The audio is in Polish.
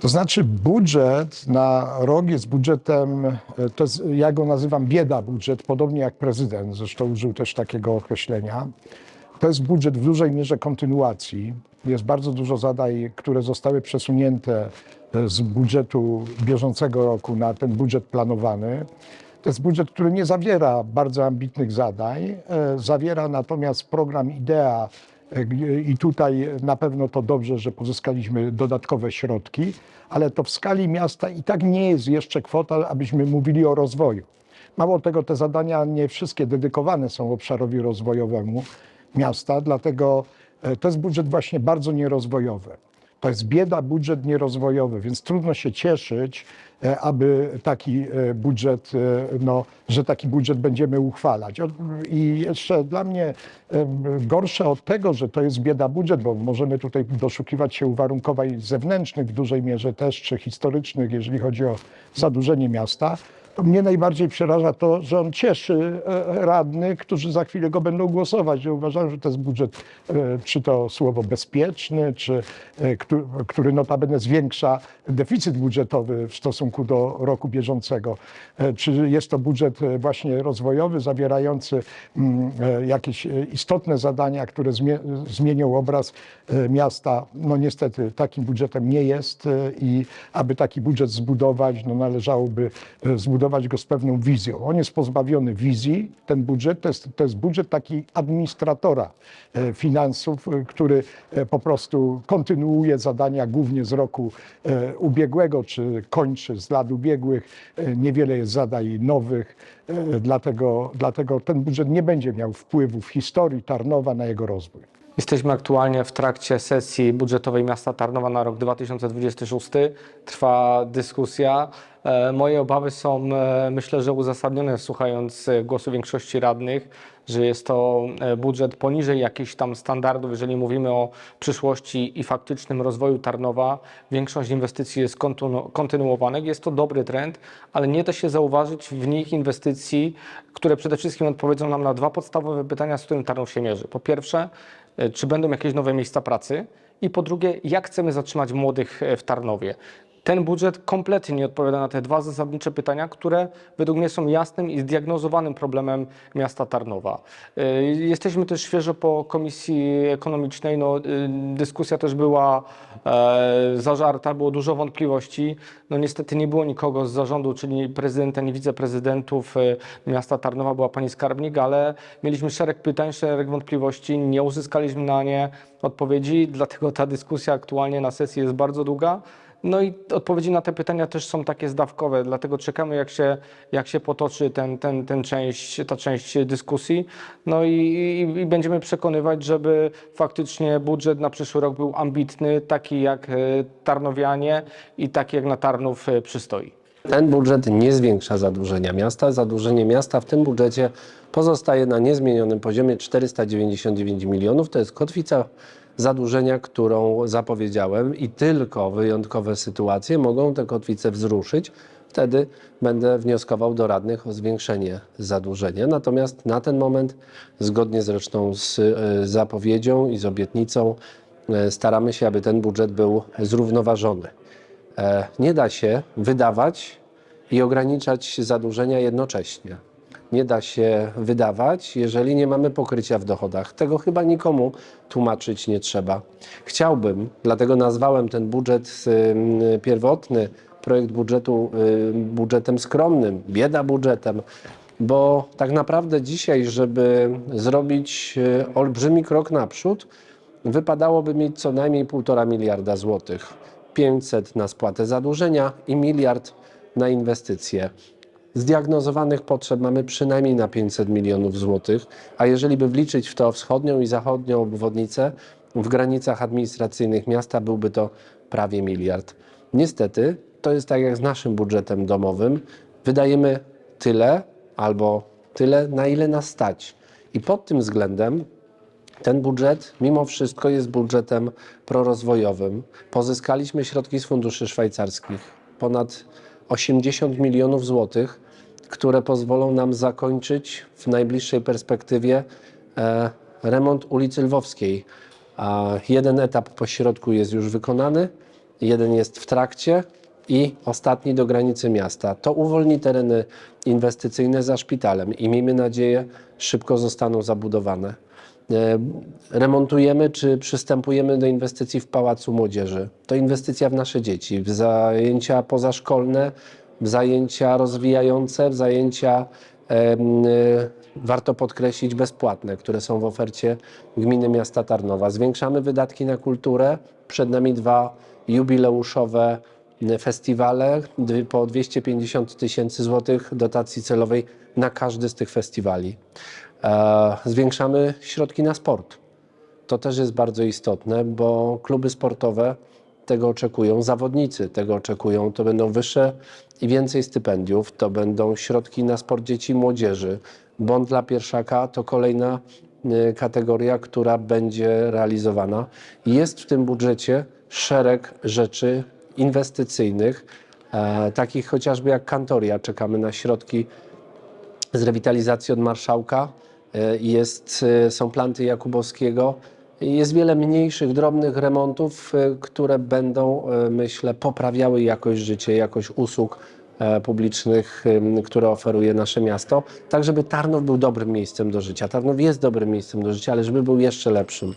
To znaczy budżet na rok jest budżetem, e, to jest, ja go nazywam bieda budżet, podobnie jak prezydent, zresztą użył też takiego określenia. To jest budżet w dużej mierze kontynuacji. Jest bardzo dużo zadań, które zostały przesunięte e, z budżetu bieżącego roku na ten budżet planowany. To jest budżet, który nie zawiera bardzo ambitnych zadań, e, zawiera natomiast program IDEA i tutaj na pewno to dobrze, że pozyskaliśmy dodatkowe środki, ale to w skali miasta i tak nie jest jeszcze kwota, abyśmy mówili o rozwoju. Mało tego, te zadania nie wszystkie dedykowane są obszarowi rozwojowemu miasta, dlatego e, to jest budżet właśnie bardzo nierozwojowy. To jest bieda budżet nierozwojowy, więc trudno się cieszyć, e, aby taki e, budżet, e, no, że taki budżet będziemy uchwalać. I jeszcze dla mnie gorsze od tego, że to jest bieda budżet, bo możemy tutaj doszukiwać się uwarunkowań zewnętrznych w dużej mierze też, czy historycznych, jeżeli chodzi o zadłużenie miasta, to mnie najbardziej przeraża to, że on cieszy e, radnych, którzy za chwilę go będą głosować. Ja uważam, że to jest budżet, e, czy to słowo bezpieczny, czy e, któ- który notabene zwiększa deficyt budżetowy w stosunku do roku bieżącego. E, Czy jest to budżet e, właśnie rozwojowy, zawierający mm, e, jakieś e, istotne zadania, które zmie- zmienią obraz e, miasta. No niestety takim budżetem nie jest e, i aby taki budżet zbudować, no należałoby e, go z pewną wizją. On jest pozbawiony wizji, ten budżet, to jest, to jest budżet taki administratora e, finansów, e, który e, po prostu kontynuuje zadania głównie z roku ubiegłego, czy kończy z lat ubiegłych. Niewiele jest zadań nowych, dlatego, dlatego ten budżet nie będzie miał wpływu w historii Tarnowa na jego rozwój. Jesteśmy aktualnie w trakcie sesji budżetowej miasta Tarnowa na rok 2026. Trwa dyskusja. E, Moje obawy są, e, myślę, że uzasadnione, słuchając e, głosu większości radnych, że jest to budżet poniżej jakichś tam standardów, jeżeli mówimy o przyszłości i faktycznym rozwoju Tarnowa. Większość inwestycji jest kontynu- kontynuowanych. Jest to dobry trend, ale nie da się zauważyć w nich inwestycji, które przede wszystkim odpowiedzą nam na dwa podstawowe pytania, z którym Tarnów się mierzy. Po pierwsze, czy będą jakieś nowe miejsca pracy? I po drugie, jak chcemy zatrzymać młodych e, w Tarnowie? Ten budżet kompletnie nie odpowiada na te dwa zasadnicze pytania, które według mnie są jasnym i zdiagnozowanym problemem miasta Tarnowa. Y, Jesteśmy też świeżo po Komisji Ekonomicznej. No, y, dyskusja też była e, zażarta, było dużo wątpliwości. No niestety nie było nikogo z zarządu, czyli prezydenta, ani wiceprezydentów y, miasta Tarnowa, była pani skarbnik, ale mieliśmy szereg pytań, szereg wątpliwości, nie uzyskaliśmy na nie odpowiedzi, dlatego ta dyskusja aktualnie na sesji jest bardzo długa. No i odpowiedzi na te pytania też są takie zdawkowe, dlatego czekamy, jak się, jak się potoczy ten, ten, ten część, ta część dyskusji. No i, i, i będziemy przekonywać, żeby faktycznie budżet na przyszły rok był ambitny, taki jak e, Tarnowianie i taki jak na Tarnów e, przystoi. Ten budżet nie zwiększa zadłużenia miasta. Zadłużenie miasta w tym budżecie pozostaje na niezmienionym poziomie 499 milionów. To jest kotwica zadłużenia, którą zapowiedziałem i tylko wyjątkowe sytuacje mogą tę kotwicę wzruszyć. Wtedy będę wnioskował do radnych o zwiększenie zadłużenia. Natomiast na ten moment, zgodnie zresztą z e, zapowiedzią i z obietnicą, e, staramy się, aby ten budżet był zrównoważony. E, Nie da się wydawać i ograniczać zadłużenia jednocześnie. Nie da się wydawać, jeżeli nie mamy pokrycia w dochodach. Tego chyba nikomu tłumaczyć nie trzeba. Chciałbym, dlatego nazwałem ten budżet pierwotny, projekt budżetu budżetem skromnym, bieda budżetem, bo tak naprawdę dzisiaj, żeby zrobić y, olbrzymi krok naprzód, wypadałoby mieć co najmniej 1,5 miliarda złotych. 500 na spłatę zadłużenia i miliard na inwestycje. Zdiagnozowanych potrzeb mamy przynajmniej na 500 milionów złotych, a jeżeli by wliczyć w to wschodnią i zachodnią obwodnicę, w granicach administracyjnych miasta byłby to prawie miliard. Niestety, to jest tak jak z naszym budżetem domowym. Wydajemy tyle albo tyle, na ile nas stać. I pod tym względem ten budżet mimo wszystko jest budżetem prorozwojowym. Pozyskaliśmy środki z funduszy szwajcarskich, ponad 80 milionów złotych, które pozwolą nam zakończyć w najbliższej perspektywie e, remont ulicy Lwowskiej. Jeden etap pośrodku jest już wykonany jeden jest w trakcie i ostatni do granicy miasta. To uwolni tereny inwestycyjne za szpitalem i miejmy nadzieję szybko zostaną zabudowane. E, Remontujemy czy przystępujemy do inwestycji w Pałacu Młodzieży. To inwestycja w nasze dzieci, w zajęcia pozaszkolne, w zajęcia rozwijające, w zajęcia, e, warto podkreślić, bezpłatne, które są w ofercie Gminy Miasta Tarnowa. Zwiększamy wydatki na kulturę. Przed nami dwa jubileuszowe e, festiwale, po 250 tysięcy złotych dotacji celowej na każdy z tych festiwali. E, Zwiększamy środki na sport. To też jest bardzo istotne, bo kluby sportowe tego oczekują, zawodnicy tego oczekują. To będą wyższe i więcej stypendiów, to będą środki na sport dzieci i młodzieży. Bond dla pierwszaka to kolejna y, kategoria, która będzie realizowana. Jest w tym budżecie szereg rzeczy inwestycyjnych, e, takich chociażby jak kantoria. Czekamy na środki z rewitalizacji od marszałka. E, Jest, e, są planty Jakubowskiego. Jest wiele mniejszych, drobnych remontów, e, które będą, myślę, poprawiały jakość życia, jakość usług publicznych, które oferuje nasze miasto, tak żeby Tarnów był dobrym miejscem do życia. Tarnów jest dobrym miejscem do życia, ale żeby był jeszcze lepszym.